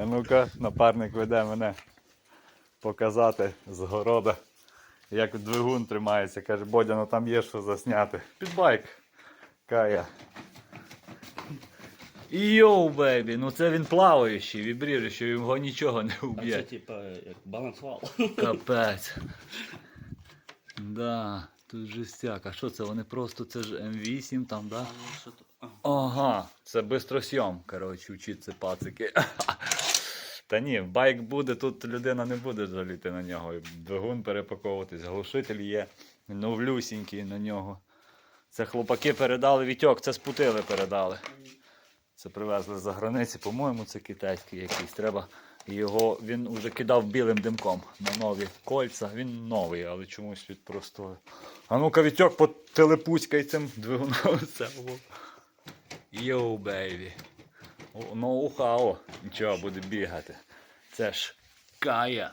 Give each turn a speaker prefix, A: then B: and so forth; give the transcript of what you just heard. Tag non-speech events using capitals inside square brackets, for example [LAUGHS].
A: А ну-ка, напарник веде мене показати з города, як двигун тримається. Каже, Бодя, ну там є що засняти. Під байк. Кая. Йоу, бейбі, ну це він плаваючий, вібріруючий, його нічого не
B: А це типа як балансвал.
A: Капець. Да, тут жестяк. А що це? Вони просто це ж М8 там, да? Ага, це бистросйом, коротше, вчиться пацики. Та ні, байк буде, тут людина не буде жаліти на нього. Двигун перепаковуватись, глушитель є, новлюсінький на нього. Це хлопаки передали вітьок, це спутили передали. Це привезли з-за границі, по-моєму, це китайський якийсь. Треба його. Він вже кидав білим димком на нові кольця. Він новий, але чомусь від простого. А ну-ка, вітьок потелепуськай цим двигуном. [LAUGHS] Йоу, бейбі. Ноу-хау. Нічого, буде бігати. Це ж Кая.